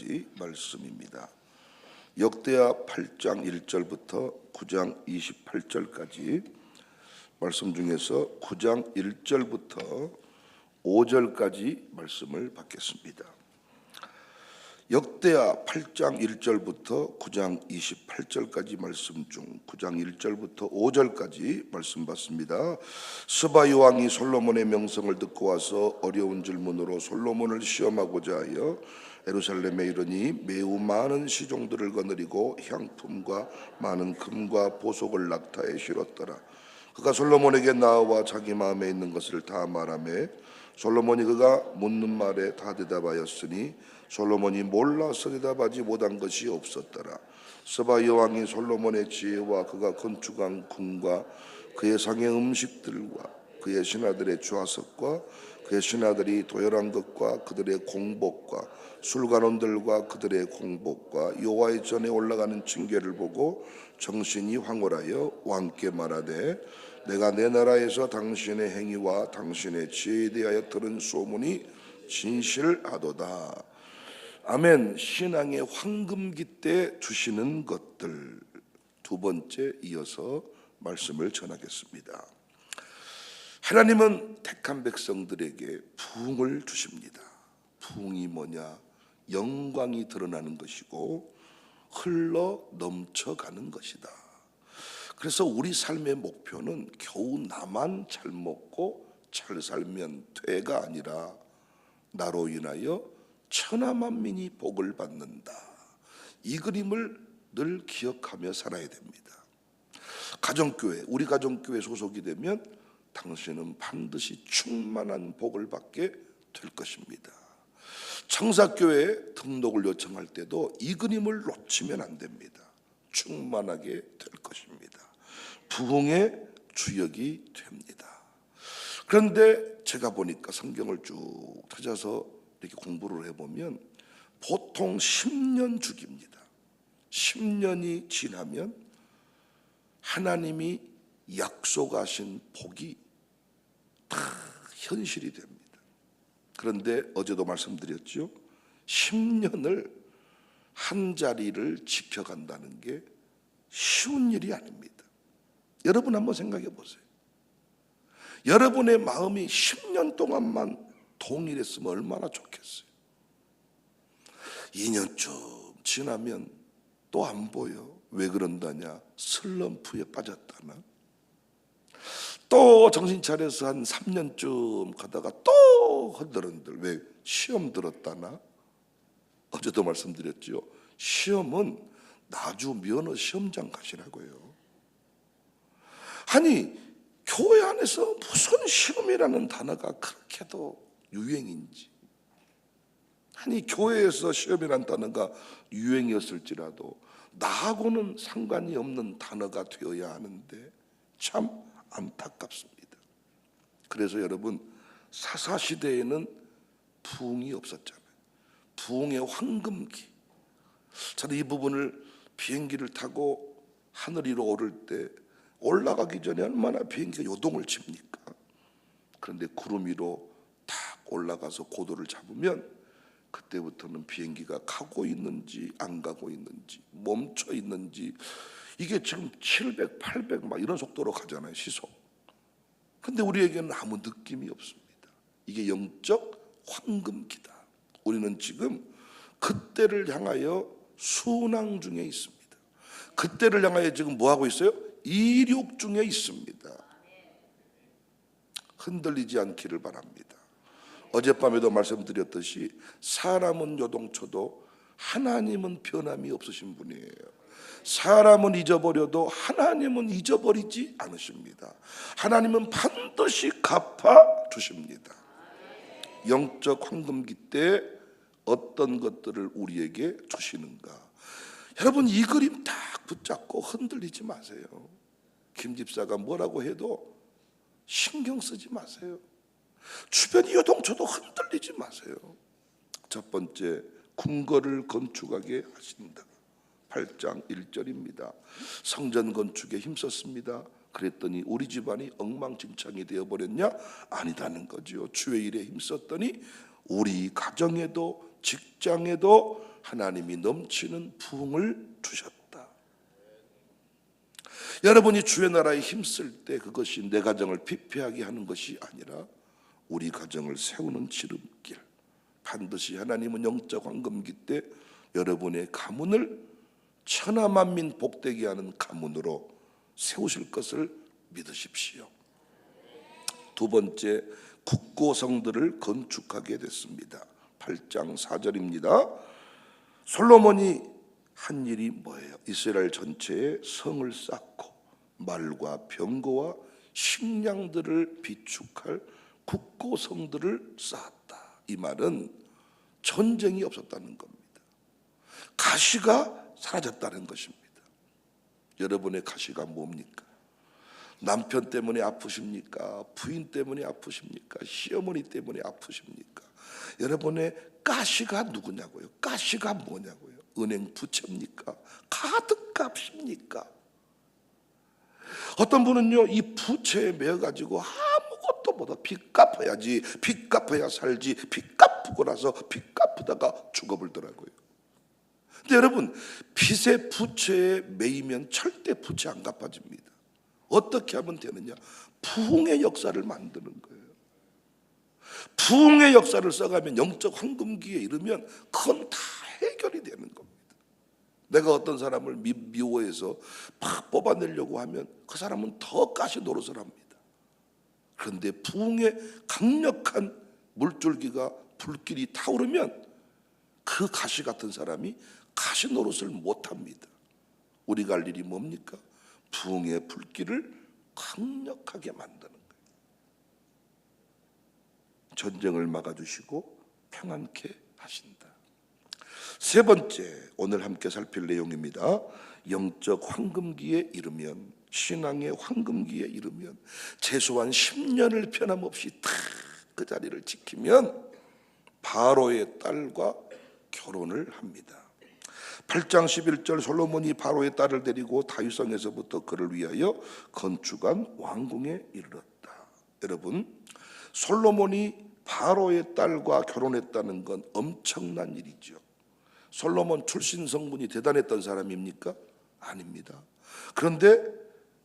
5절까지 말씀입니다. 역대하 8장 1절부터 9장 28절까지 말씀 중에서 9장 1절부터 5절까지 말씀을 받겠습니다. 역대하 8장 1절부터 9장 28절까지 말씀 중 9장 1절부터 5절까지 말씀 받습니다. 스바이 왕이 솔로몬의 명성을 듣고 와서 어려운 질문으로 솔로몬을 시험하고자 하여 예루살렘에 이르니 매우 많은 시종들을 거느리고 향품과 많은 금과 보석을 낙타에 실었더라. 그가 솔로몬에게 나와 자기 마음에 있는 것을 다 말하며 솔로몬이 그가 묻는 말에 다 대답하였으니 솔로몬이 몰라서 대답하지 못한 것이 없었더라. 스바 여왕이 솔로몬의 지혜와 그가 건축한 궁과 그의 상의 음식들과 그의 신하들의 좌석과 그의 신하들이 도열한 것과 그들의 공복과 술관원들과 그들의 공복과 여호와의 전에 올라가는 징계를 보고 정신이 황홀하여 왕께 말하되 내가 내 나라에서 당신의 행위와 당신의 지혜에 대하여 들은 소문이 진실하도다. 아멘. 신앙의 황금기 때 주시는 것들 두 번째 이어서 말씀을 전하겠습니다. 하나님은 택한 백성들에게 부흥을 주십니다. 부흥이 뭐냐? 영광이 드러나는 것이고 흘러 넘쳐가는 것이다. 그래서 우리 삶의 목표는 겨우 나만 잘 먹고 잘 살면 돼가 아니라 나로 인하여 천하만민이 복을 받는다. 이 그림을 늘 기억하며 살아야 됩니다. 가정교회, 우리 가정교회 소속이 되면 당신은 반드시 충만한 복을 받게 될 것입니다. 청사교회 등록을 요청할 때도 이 그림을 놓치면 안 됩니다. 충만하게 될 것입니다. 부흥의 주역이 됩니다. 그런데 제가 보니까 성경을 쭉 찾아서 이렇게 공부를 해보면 보통 10년 주기입니다. 10년이 지나면 하나님이 약속하신 복이 다 현실이 됩니다. 그런데 어제도 말씀드렸죠. 10년을 한 자리를 지켜간다는 게 쉬운 일이 아닙니다. 여러분 한번 생각해 보세요. 여러분의 마음이 10년 동안만 동일했으면 얼마나 좋겠어요. 2년쯤 지나면 또 안 보여. 왜 그런다냐? 슬럼프에 빠졌다나? 또 정신 차려서 한 3년쯤 가다가 또 흔들흔들. 왜? 시험 들었다나? 어제도 말씀드렸죠. 시험은 나주 면허 시험장 가시라고요. 아니, 교회 안에서 무슨 시험이라는 단어가 그렇게도 유행인지. 아니, 교회에서 시험이라는 단어가 유행이었을지라도 나하고는 상관이 없는 단어가 되어야 하는데 참 안타깝습니다. 그래서 여러분, 사사 시대에는 부흥이 없었잖아요. 부흥의 황금기. 저는 이 부분을 비행기를 타고 하늘 위로 오를 때 올라가기 전에 얼마나 비행기가 요동을 칩니까? 그런데 구름 위로 탁 올라가서 고도를 잡으면 그때부터는 비행기가 가고 있는지 안 가고 있는지 멈춰 있는지 이게 지금 700, 800 막 이런 속도로 가잖아요 시속. 근데 우리에게는 아무 느낌이 없습니다. 이게 영적 황금기다. 우리는 지금 그때를 향하여 순항 중에 있습니다. 그때를 향하여 지금 뭐 하고 있어요? 이륙 중에 있습니다. 흔들리지 않기를 바랍니다. 어젯밤에도 말씀드렸듯이 사람은 요동쳐도 하나님은 변함이 없으신 분이에요. 사람은 잊어버려도 하나님은 잊어버리지 않으십니다. 하나님은 반드시 갚아 주십니다. 영적 황금기 때 어떤 것들을 우리에게 주시는가? 여러분 이 그림 딱 붙잡고 흔들리지 마세요. 김 집사가 뭐라고 해도 신경 쓰지 마세요. 주변이 요동쳐도 흔들리지 마세요. 첫 번째 궁궐을 건축하게 하신다. 8장 1절입니다. 성전 건축에 힘썼습니다. 그랬더니 우리 집안이 엉망진창이 되어 버렸냐? 아니다는 거죠. 주의 일에 힘썼더니 우리 가정에도 직장에도 하나님이 넘치는 부흥을 주셨다. 여러분이 주의 나라에 힘쓸 때 그것이 내 가정을 피폐하게 하는 것이 아니라 우리 가정을 세우는 지름길. 반드시 하나님은 영적 황금기 때 여러분의 가문을 천하 만민 복되게 하는 가문으로 세우실 것을 믿으십시오. 두 번째 국고성들을 건축하게 됐습니다. 8장 4절입니다. 솔로몬이 한 일이 뭐예요? 이스라엘 전체에 성을 쌓고 말과 병거와 식량들을 비축할 국고성들을 쌓았다. 이 말은 전쟁이 없었다는 겁니다. 가시가 사라졌다는 것입니다. 여러분의 가시가 뭡니까? 남편 때문에 아프십니까? 부인 때문에 아프십니까? 시어머니 때문에 아프십니까? 여러분의 가시가 누구냐고요? 가시가 뭐냐고요? 은행 부채입니까? 카드값입니까? 어떤 분은요, 이 부채에 매어가지고 아무것도 못하 빚 갚아야지, 빚 갚아야 살지, 빚 갚고 나서 빚 갚다가 죽어버리더라고요. 근데 여러분, 빚의 부채에 매이면 절대 부채 안 갚아집니다. 어떻게 하면 되느냐? 부흥의 역사를 만드는 거예요. 부흥의 역사를 써가면 영적 황금기에 이르면 그건 다 해결이 되는 겁니다. 내가 어떤 사람을 미, 미워해서 막 뽑아내려고 하면 그 사람은 더 가시 노릇을 합니다. 그런데 부흥의 강력한 물줄기가 불길이 타오르면 그 가시 같은 사람이 가시 노릇을 못 합니다. 우리가 할 일이 뭡니까? 부흥의 불길을 강력하게 만드는 거예요. 전쟁을 막아주시고 평안케 하신다. 세 번째 오늘 함께 살필 내용입니다. 영적 황금기에 이르면 신앙의 황금기에 이르면 최소한 10년을 변함없이 다 그 자리를 지키면 바로의 딸과 결혼을 합니다. 8장 11절 솔로몬이 바로의 딸을 데리고 다윗성에서부터 그를 위하여 건축한 왕궁에 이르렀다. 여러분, 솔로몬이 바로의 딸과 결혼했다는 건 엄청난 일이죠. 솔로몬 출신 성분이 대단했던 사람입니까? 아닙니다. 그런데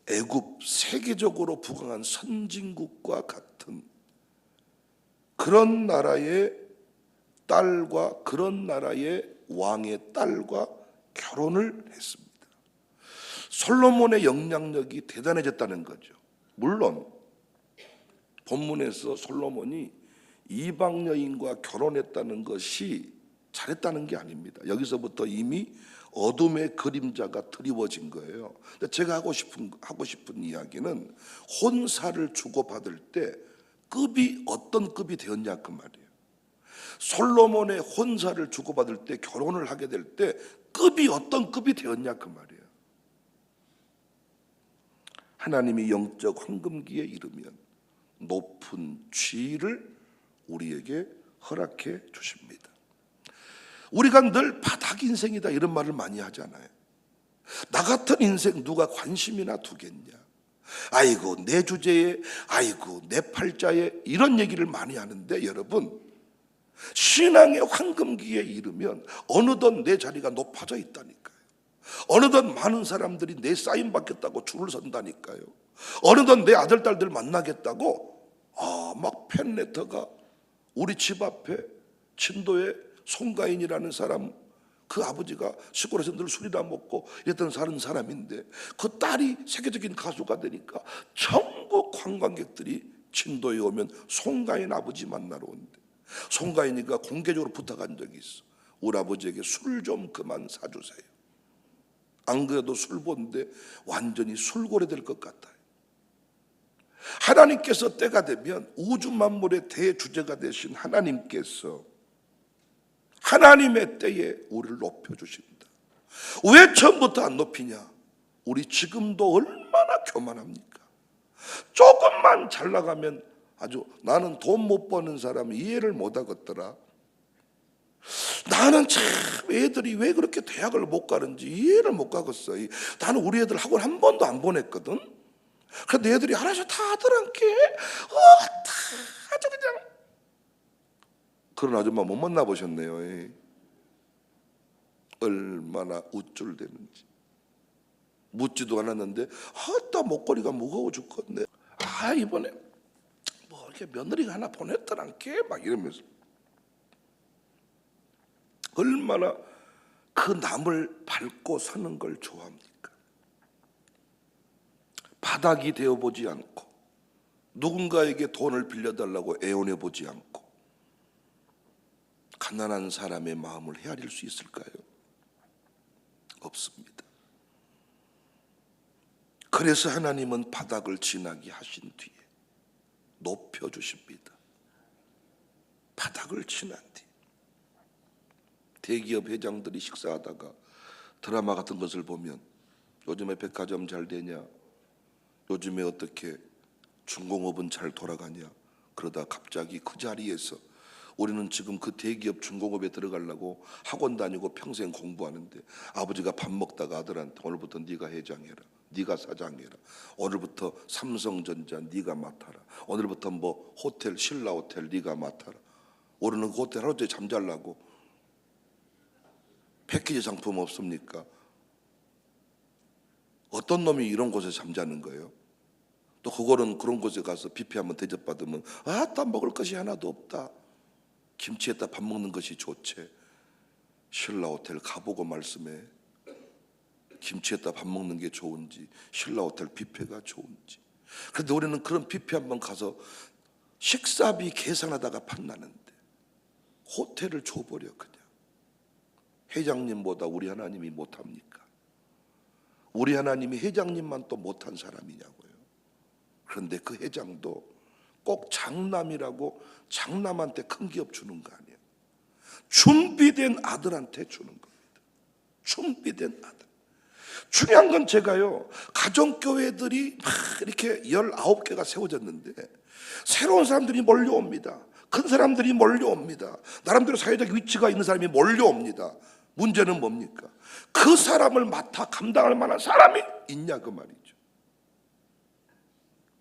애굽 세계적으로 부강한 선진국과 같은 그런 나라의 딸과 그런 나라의 왕의 딸과 결혼을 했습니다. 솔로몬의 영향력이 대단해졌다는 거죠. 물론 본문에서 솔로몬이 이방 여인과 결혼했다는 것이 잘했다는 게 아닙니다. 여기서부터 이미 어둠의 그림자가 드리워진 거예요. 제가 하고 싶은 하고 싶은 이야기는 혼사를 주고받을 때 급이 어떤 급이 되었냐 그 말이에요. 솔로몬의 혼사를 주고받을 때 결혼을 하게 될 때 급이 어떤 급이 되었냐 그 말이에요. 하나님이 영적 황금기에 이르면 높은 지위를 우리에게 허락해 주십니다. 우리가 늘 바닥 인생이다 이런 말을 많이 하잖아요. 나 같은 인생 누가 관심이나 두겠냐? 아이고 내 주제에 아이고 내 팔자에 이런 얘기를 많이 하는데 여러분 신앙의 황금기에 이르면 어느덧 내 자리가 높아져 있다니까요. 어느덧 많은 사람들이 내 사인 받겠다고 줄을 선다니까요. 어느덧 내 아들 딸들 만나겠다고 아 막 팬레터가 우리 집 앞에 친도에 송가인이라는 사람 그 아버지가 시골에서 늘 술이나 먹고 이랬던 사는 사람인데 그 딸이 세계적인 가수가 되니까 전국 관광객들이 진도에 오면 송가인 아버지 만나러 온대. 송가인이가 공개적으로 부탁한 적이 있어. 우리 아버지에게 술 좀 그만 사주세요. 안 그래도 술 본데 완전히 술고래 될 것 같아요. 하나님께서 때가 되면 우주 만물의 대주제가 되신 하나님께서 하나님의 때에 우리를 높여주신다. 왜 처음부터 안 높이냐? 우리 지금도 얼마나 교만합니까? 조금만 잘 나가면 아주 나는 돈 못 버는 사람 이해를 못 하겠더라. 나는 참 애들이 왜 그렇게 대학을 못 가는지 이해를 못 가겠어. 나는 우리 애들 학원 한 번도 안 보냈거든. 그런데 애들이 하나씩 다 하더란게. 어, 다 아주 그냥 그런 아줌마 못 만나 보셨네요. 예. 얼마나 우쭐대는지 묻지도 않았는데 아따 목걸이가 무거워 죽겠네 아 이번에 뭐 이렇게 며느리가 하나 보냈더란게 막 이러면서 얼마나 그 남을 밟고 사는 걸 좋아합니까? 바닥이 되어 보지 않고 누군가에게 돈을 빌려달라고 애원해 보지 않고 가난한 사람의 마음을 헤아릴 수 있을까요? 없습니다. 그래서 하나님은 바닥을 지나게 하신 뒤에 높여 주십니다. 바닥을 지난 뒤 대기업 회장들이 식사하다가 드라마 같은 것을 보면 요즘에 백화점 잘 되냐? 요즘에 어떻게 중공업은 잘 돌아가냐? 그러다 갑자기 그 자리에서 우리는 지금 그 대기업 중공업에 들어가려고 학원 다니고 평생 공부하는데 아버지가 밥 먹다가 아들한테 오늘부터 네가 회장해라. 네가 사장해라. 오늘부터 삼성전자 네가 맡아라. 오늘부터 뭐 호텔 신라 호텔 네가 맡아라. 우리는 그 호텔 하루 종일 잠잘라고 패키지 상품 없습니까? 어떤 놈이 이런 곳에 잠자는 거예요? 또 그거는 그런 곳에 가서 뷔페 한번 대접받으면 아따 먹을 것이 하나도 없다. 김치에다 밥 먹는 것이 좋지. 신라 호텔 가보고 말씀해. 김치에다 밥 먹는 게 좋은지 신라 호텔 뷔페가 좋은지. 그런데 우리는 그런 뷔페 한번 가서 식사비 계산하다가 판나는데 호텔을 줘버려 그냥. 회장님보다 우리 하나님이 못합니까? 우리 하나님이 회장님만 또 못한 사람이냐고요. 그런데 그 회장도 꼭 장남이라고 장남한테 큰 기업 주는 거 아니에요. 준비된 아들한테 주는 겁니다. 준비된 아들. 중요한 건 제가요, 가정교회들이 막 이렇게 19개가 세워졌는데, 새로운 사람들이 몰려옵니다. 큰 사람들이 몰려옵니다. 나름대로 사회적 위치가 있는 사람이 몰려옵니다. 문제는 뭡니까? 그 사람을 맡아 감당할 만한 사람이 있냐 그 말이죠.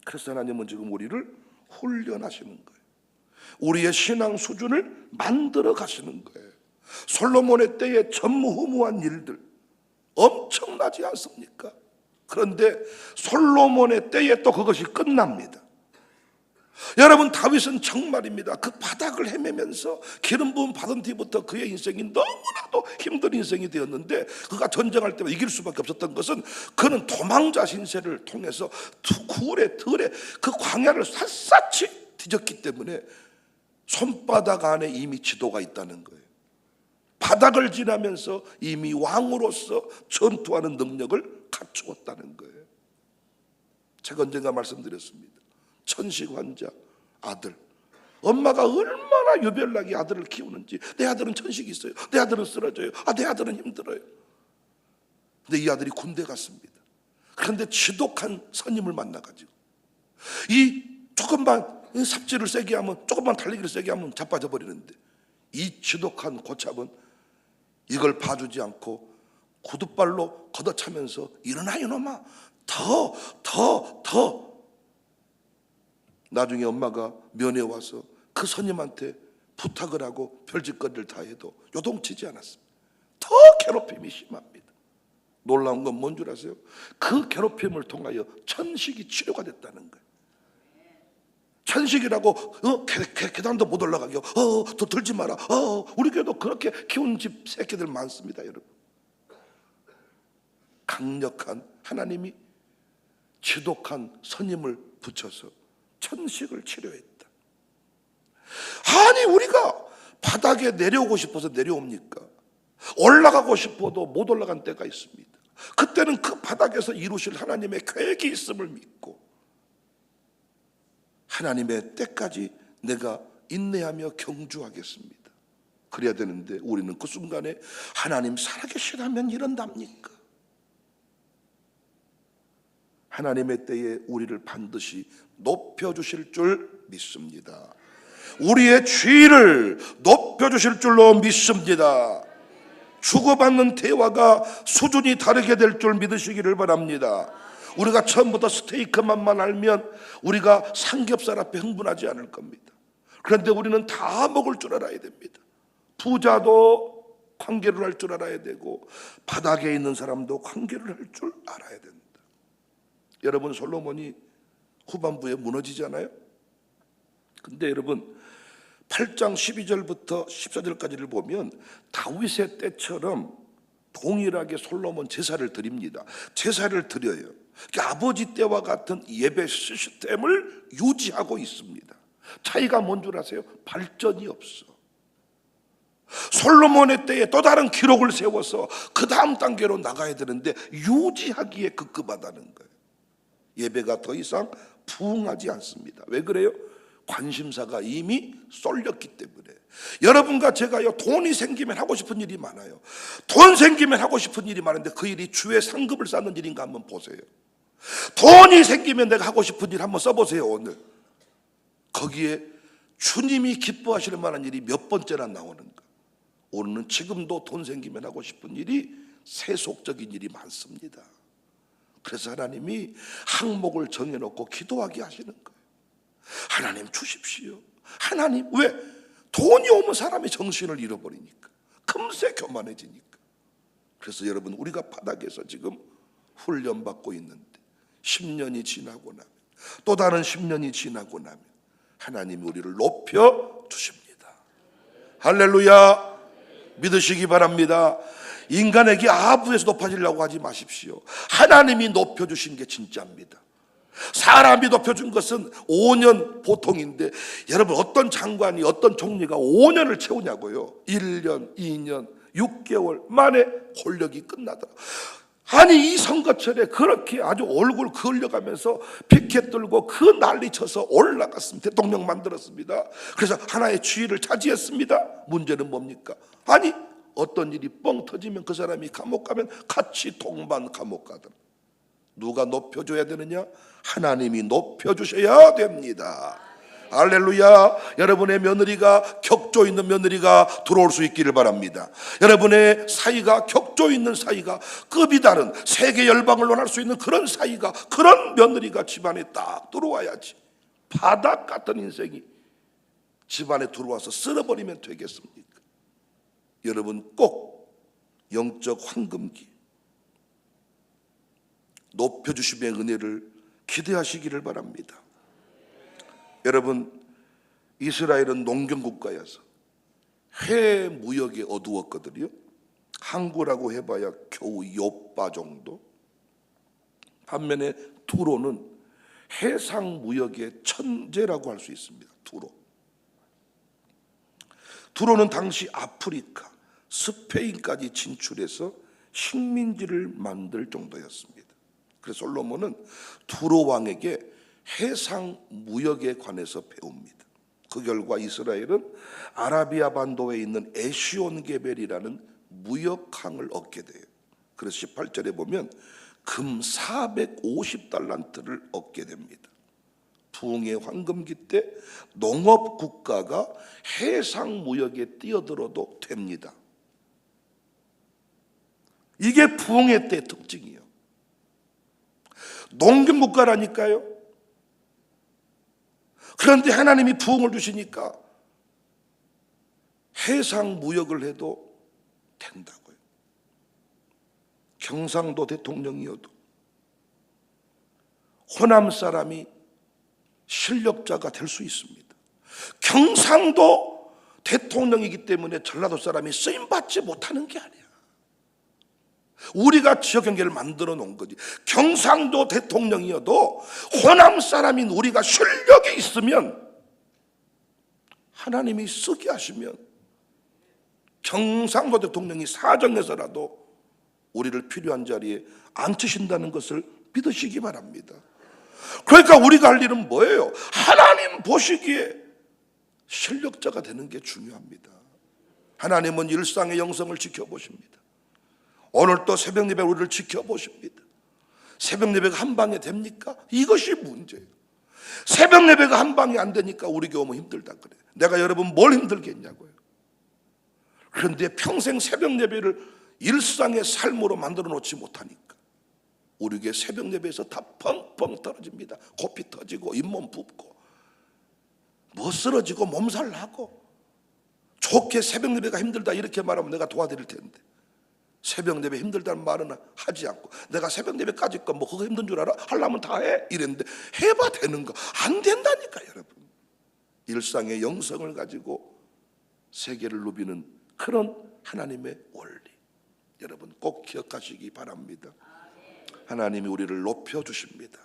그래서 하나님은 지금 우리를 훈련하시는 거예요. 우리의 신앙 수준을 만들어 가시는 거예요. 솔로몬의 때에 전무후무한 일들 엄청나지 않습니까? 그런데 솔로몬의 때에 또 그것이 끝납니다. 여러분 다윗은 정말입니다. 그 바닥을 헤매면서 기름 부음 받은 뒤부터 그의 인생이 너무나도 힘든 인생이 되었는데 그가 전쟁할 때마다 이길 수밖에 없었던 것은 그는 도망자 신세를 통해서 두 굴에 들에 그 광야를 샅샅이 뒤졌기 때문에 손바닥 안에 이미 지도가 있다는 거예요. 바닥을 지나면서 이미 왕으로서 전투하는 능력을 갖추었다는 거예요. 제가 언젠가 말씀드렸습니다. 천식 환자 아들. 엄마가 얼마나 유별나게 아들을 키우는지. 내 아들은 천식이 있어요. 내 아들은 쓰러져요. 아 내 아들은 힘들어요. 근데 이 아들이 군대 갔습니다. 그런데 지독한 선임을 만나가지고 이 조금만 삽질을 세게 하면 조금만 달리기를 세게 하면 자빠져 버리는데 이 지독한 고참은 이걸 봐주지 않고 구두발로 걷어차면서 일어나 이놈아 더 더, 더 나중에 엄마가 면회 와서 그 선임한테 부탁을 하고 별짓거리를 다 해도 요동치지 않았습니다. 더 괴롭힘이 심합니다. 놀라운 건 뭔 줄 아세요? 그 괴롭힘을 통하여 천식이 치료가 됐다는 거예요. 천식이라고 어, 계단도 못 올라가게 어, 더 들지 마라. 어, 우리 교회도 그렇게 키운 집 새끼들 많습니다, 여러분. 강력한 하나님이 지독한 선임을 붙여서 천식을 치료했다. 아니 우리가 바닥에 내려오고 싶어서 내려옵니까? 올라가고 싶어도 못 올라간 때가 있습니다. 그때는 그 바닥에서 이루실 하나님의 계획이 있음을 믿고 하나님의 때까지 내가 인내하며 경주하겠습니다. 그래야 되는데 우리는 그 순간에 하나님 살아계시다면 이런답니까? 하나님의 때에 우리를 반드시 높여주실 줄 믿습니다. 우리의 죄를 높여주실 줄로 믿습니다. 주고받는 대화가 수준이 다르게 될 줄 믿으시기를 바랍니다. 우리가 처음부터 스테이크만만 알면 우리가 삼겹살 앞에 흥분하지 않을 겁니다. 그런데 우리는 다 먹을 줄 알아야 됩니다. 부자도 관계를 할 줄 알아야 되고 바닥에 있는 사람도 관계를 할 줄 알아야 된다. 여러분 솔로몬이 후반부에 무너지잖아요. 근데 여러분 8장 12절부터 14절까지를 보면 다윗의 때처럼 동일하게 솔로몬 제사를 드립니다. 제사를 드려요. 그러니까 아버지 때와 같은 예배 시스템을 유지하고 있습니다. 차이가 뭔 줄 아세요? 발전이 없어. 솔로몬의 때에 또 다른 기록을 세워서 그 다음 단계로 나가야 되는데 유지하기에 급급하다는 거예요. 예배가 더 이상 부흥하지 않습니다. 왜 그래요? 관심사가 이미 쏠렸기 때문에. 여러분과 제가요, 돈이 생기면 하고 싶은 일이 많아요. 돈 생기면 하고 싶은 일이 많은데 그 일이 주의 상급을 쌓는 일인가 한번 보세요. 돈이 생기면 내가 하고 싶은 일 한번 써보세요, 오늘. 거기에 주님이 기뻐하시는 만한 일이 몇 번째나 나오는가. 오늘은 지금도 돈 생기면 하고 싶은 일이 세속적인 일이 많습니다. 그래서 하나님이 항목을 정해놓고 기도하게 하시는 거예요. 하나님 주십시오. 하나님 왜 돈이 오면 사람이 정신을 잃어버리니까 금세 교만해지니까. 그래서 여러분 우리가 바닥에서 지금 훈련 받고 있는데 10년이 지나고 나면 또 다른 10년이 지나고 나면 하나님이 우리를 높여 주십니다. 할렐루야. 믿으시기 바랍니다. 인간에게 아부에서 높아지려고 하지 마십시오. 하나님이 높여주신 게 진짜입니다. 사람이 높여준 것은 5년 보통인데 여러분 어떤 장관이 어떤 총리가 5년을 채우냐고요. 1년, 2년, 6개월 만에 권력이 끝나더라. 아니 이 선거철에 그렇게 아주 얼굴 그을려가면서 피켓 들고 그 난리 쳐서 올라갔습니다. 대통령 만들었습니다. 그래서 하나의 지위를 차지했습니다. 문제는 뭡니까? 아니 어떤 일이 뻥 터지면 그 사람이 감옥 가면 같이 동반 감옥 가더라. 누가 높여줘야 되느냐? 하나님이 높여주셔야 됩니다. 할렐루야. 여러분의 며느리가 격조 있는 며느리가 들어올 수 있기를 바랍니다. 여러분의 사이가 격조 있는 사이가 급이 다른 세계 열방을 논할 수 있는 그런 사이가 그런 며느리가 집안에 딱 들어와야지. 바닥 같은 인생이 집안에 들어와서 쓸어버리면 되겠습니까? 여러분 꼭 영적 황금기 높여주심의 은혜를 기대하시기를 바랍니다. 여러분 이스라엘은 농경 국가여서 해 무역에 어두웠거든요. 항구라고 해봐야 겨우 요바 정도. 반면에 두로는 해상 무역의 천재라고 할 수 있습니다. 두로. 두로는 당시 아프리카, 스페인까지 진출해서 식민지를 만들 정도였습니다. 그래서 솔로몬은 두로 왕에게 해상 무역에 관해서 배웁니다. 그 결과 이스라엘은 아라비아 반도에 있는 에시온 게벨이라는 무역항을 얻게 돼요. 그래서 18절에 보면 금 450달란트를 얻게 됩니다. 부흥의 황금기 때 농업 국가가 해상 무역에 뛰어들어도 됩니다. 이게 부흥의 때 특징이에요. 농경 국가라니까요. 그런데 하나님이 부흥을 주시니까 해상 무역을 해도 된다고요. 경상도 대통령이어도 호남 사람이 실력자가 될 수 있습니다. 경상도 대통령이기 때문에 전라도 사람이 쓰임 받지 못하는 게 아니야. 우리가 지역 경계를 만들어 놓은 거지. 경상도 대통령이어도 호남 사람인 우리가 실력이 있으면 하나님이 쓰게 하시면 경상도 대통령이 사정해서라도 우리를 필요한 자리에 앉히신다는 것을 믿으시기 바랍니다. 그러니까 우리가 할 일은 뭐예요? 하나님 보시기에 실력자가 되는 게 중요합니다. 하나님은 일상의 영성을 지켜보십니다. 오늘 또 새벽 예배 우리를 지켜보십니다. 새벽 예배가 한 방에 됩니까? 이것이 문제예요. 새벽 예배가 한 방에 안 되니까 우리 뭐 힘들다 그래. 내가 여러분 뭘 힘들겠냐고요. 그런데 평생 새벽 예배를 일상의 삶으로 만들어 놓지 못하니까 우리 교회 새벽 예배에서 다 펑펑 떨어집니다. 코피 터지고 잇몸 붓고 뭐 쓰러지고 몸살 나고 좋게 새벽 예배가 힘들다 이렇게 말하면 내가 도와드릴 텐데 새벽 예배 힘들다는 말은 하지 않고 내가 새벽 예배까지 거뭐 그거 힘든 줄 알아? 하려면 다 해. 이랬는데 해봐 되는 거. 안 된다니까 여러분. 일상의 영성을 가지고 세계를 누비는 그런 하나님의 원리. 여러분 꼭 기억하시기 바랍니다. 하나님이 우리를 높여 주십니다.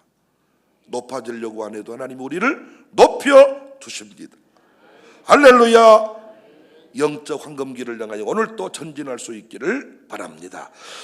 높아지려고 안 해도 하나님이 우리를 높여 주십니다. 할렐루야 영적 황금기를 향하여 오늘 또 전진할 수 있기를 바랍니다.